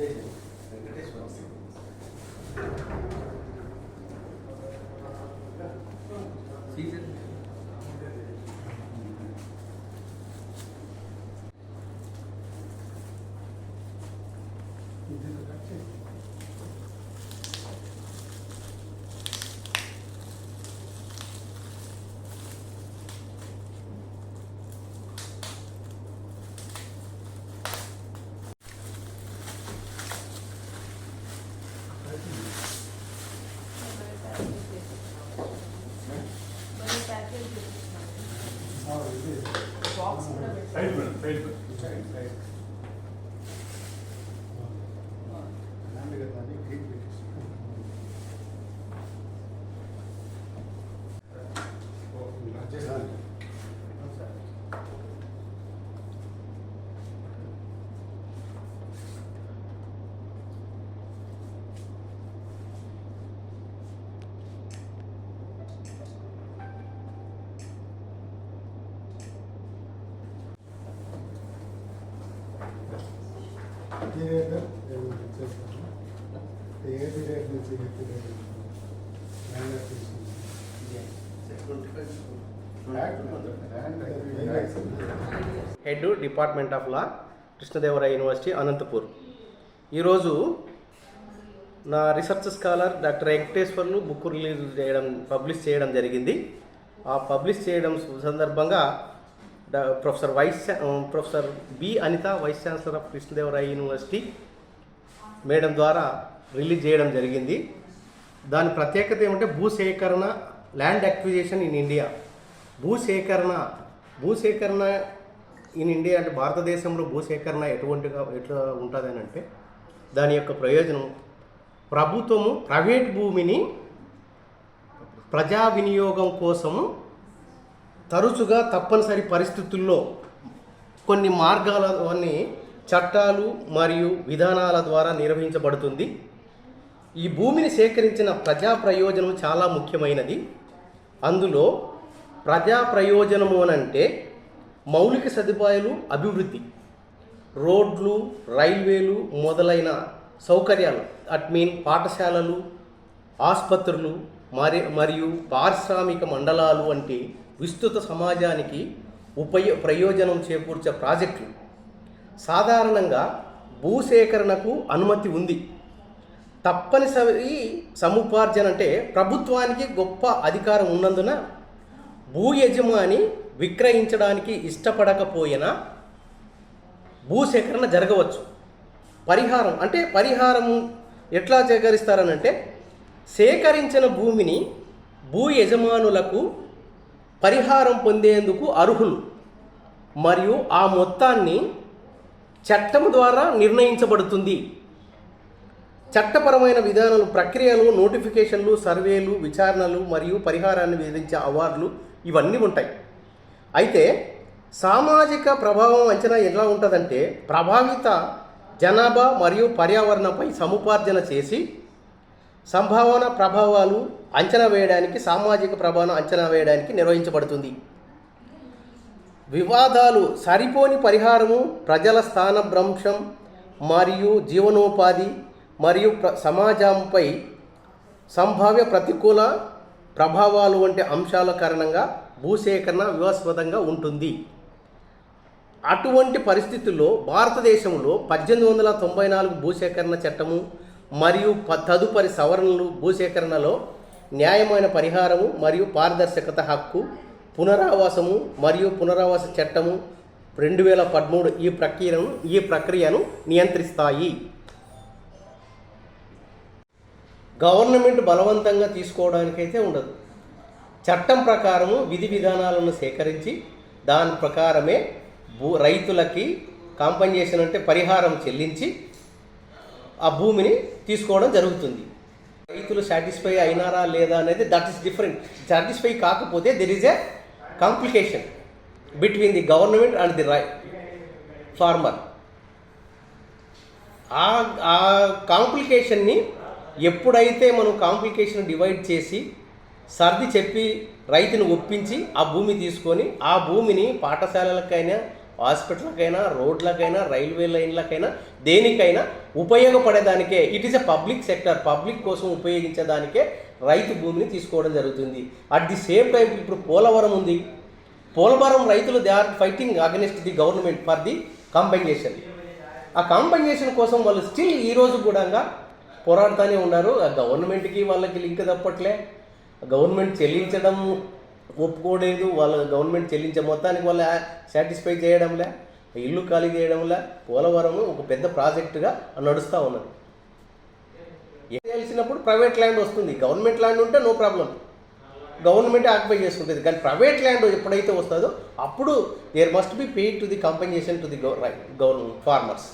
Amen. కూడా side పెట్టారు. Madam చేస్తాను ఏ నుంచి ఏ head department of law Krishnadevaraya university Anantapur ఈరోజు నా research scholar doctor Venkateswarlu book release చేయడం పబ్లిష్ చేయడం జరిగింది. ఆ పబ్లిష్ చేయడం సందర్భంగా professor vice professor B Anitha vice chancellor of Krishnadevaraya university madam ద్వారా రిలీజ్ చేయడం జరిగింది. దాని ప్రత్యేకత ఏమంటే భూసేకరణ ల్యాండ్ అక్విజిషన్ ఇన్ ఇండియా. భూసేకరణ భూసేకరణ ఇన్ ఇండియా అంటే భారతదేశంలో భూసేకరణ ఎటువంటిగా ఎట్లా ఉంటుంది అని అంటే దాని యొక్క ప్రయోజనం ప్రభుత్వము ప్రైవేట్ భూమిని ప్రజా వినియోగం కోసము తరచుగా తప్పనిసరి పరిస్థితుల్లో కొన్ని మార్గాలన్నీ చట్టాలు మరియు విధానాల ద్వారా నిర్వహించబడుతుంది. ఈ భూమిని సేకరించిన ప్రజా ప్రయోజనం చాలా ముఖ్యమైనది. అందులో ప్రజా ప్రయోజనము అనంటే మౌలిక సదుపాయాలు అభివృద్ధి రోడ్లు రైల్వేలు మొదలైన సౌకర్యాలు అట్ మీన్ పాఠశాలలు ఆసుపత్రులు మరి మరియు పారిశ్రామిక మండలాలు వంటి విస్తృత సమాజానికి ఉపయో ప్రయోజనం చేకూర్చే ప్రాజెక్టులు. సాధారణంగా భూసేకరణకు అనుమతి ఉంది. తప్పనిసరి సముపార్జన అంటే ప్రభుత్వానికి గొప్ప అధికారం ఉన్నందున భూ యజమాని విక్రయించడానికి ఇష్టపడకపోయినా భూసేకరణ జరగవచ్చు. పరిహారం అంటే పరిహారం ఎట్లా సేకరిస్తారనంటే సేకరించిన భూమిని భూ యజమానులకు పరిహారం పొందేందుకు అర్హులు. మరియు ఆ మొత్తాన్ని చట్టం ద్వారా నిర్ణయించబడుతుంది. చట్టపరమైన విధానాలు ప్రక్రియలు నోటిఫికేషన్లు సర్వేలు విచారణలు మరియు పరిహారాన్ని విధించే అవార్డులు ఇవన్నీ ఉంటాయి. అయితే సామాజిక ప్రభావం అంచనా ఎలా ఉంటుందంటే ప్రభావిత జనాభా మరియు పర్యావరణంపై సముపార్జన చేసి సంభావన ప్రభావాలు అంచనా వేయడానికి సామాజిక ప్రభావం అంచనా వేయడానికి నిర్వహించబడుతుంది. వివాదాలు సరిపోని పరిహారము ప్రజల స్థానభ్రంశం మరియు జీవనోపాధి మరియు ప్ర సమాజంపై సంభావ్య ప్రతికూల ప్రభావాలు వంటి అంశాల కారణంగా భూసేకరణ వివాస్పదంగా ఉంటుంది. అటువంటి పరిస్థితుల్లో భారతదేశంలో పద్దెనిమిది వందల తొంభై నాలుగు భూసేకరణ చట్టము మరియు ప- తదుపరి సవరణలు భూసేకరణలో న్యాయమైన పరిహారము మరియు పారదర్శకత హక్కు పునరావాసము మరియు పునరావాస చట్టము రెండు వేల పదమూడు ఈ ప్రక్రియను ఈ ప్రక్రియను నియంత్రిస్తాయి. గవర్నమెంట్ బలవంతంగా తీసుకోవడానికైతే ఉండదు. చట్టం ప్రకారము విధి విధానాలను సేకరించి దాని ప్రకారమే భూ రైతులకి కాంపన్సేషన్ అంటే పరిహారం చెల్లించి ఆ భూమిని తీసుకోవడం జరుగుతుంది. రైతులు సాటిస్ఫై అయినారా లేదా అనేది దట్ ఈస్ డిఫరెంట్ సాటిస్ఫై కాకపోతే there is a complication between the government and the rye farmer ఆ ఆ కాంప్లికేషన్ని ఎప్పుడైతే మనం కాంప్లికేషన్ డివైడ్ చేసి సర్ది చెప్పి రైతును ఒప్పించి ఆ భూమి తీసుకొని ఆ భూమిని పాఠశాలలకైనా హాస్పిటల్కైనా రోడ్లకైనా రైల్వే లైన్లకైనా దేనికైనా ఉపయోగపడేదానికే it is a public sector public కోసం ఉపయోగించేదానికే రైతు భూమిని తీసుకోవడం జరుగుతుంది. అట్ ది సేమ్ టైం ఇప్పుడు పోలవరం ఉంది. పోలవరం రైతులు they are fighting against the government for the compensation ఆ కాంపెన్సేషన్ కోసం వాళ్ళు స్టిల్ ఈరోజు కూడా పోరాడుతూనే ఉన్నారు. ఆ గవర్నమెంట్కి వాళ్ళకి లింక్ తప్పట్లే. గవర్నమెంట్ చెల్లించడం ఒప్పుకోలేదు వాళ్ళ గవర్నమెంట్ చెల్లించే మొత్తానికి వాళ్ళ సాటిస్ఫై చేయడంలే ఇల్లు ఖాళీ చేయడంలే. పోలవరం ఒక పెద్ద ప్రాజెక్టుగా నడుస్తూ ఉన్నది. చేయాల్సినప్పుడు తెలిసినప్పుడు ప్రైవేట్ ల్యాండ్ వస్తుంది. గవర్నమెంట్ ల్యాండ్ ఉంటే నో ప్రాబ్లం. గవర్నమెంట్ ఆక్యుపై చేసుకుంటుంది. కానీ ప్రైవేట్ ల్యాండ్ ఎప్పుడైతే వస్తుందో అప్పుడు there must be pay to the compensation to the government farmers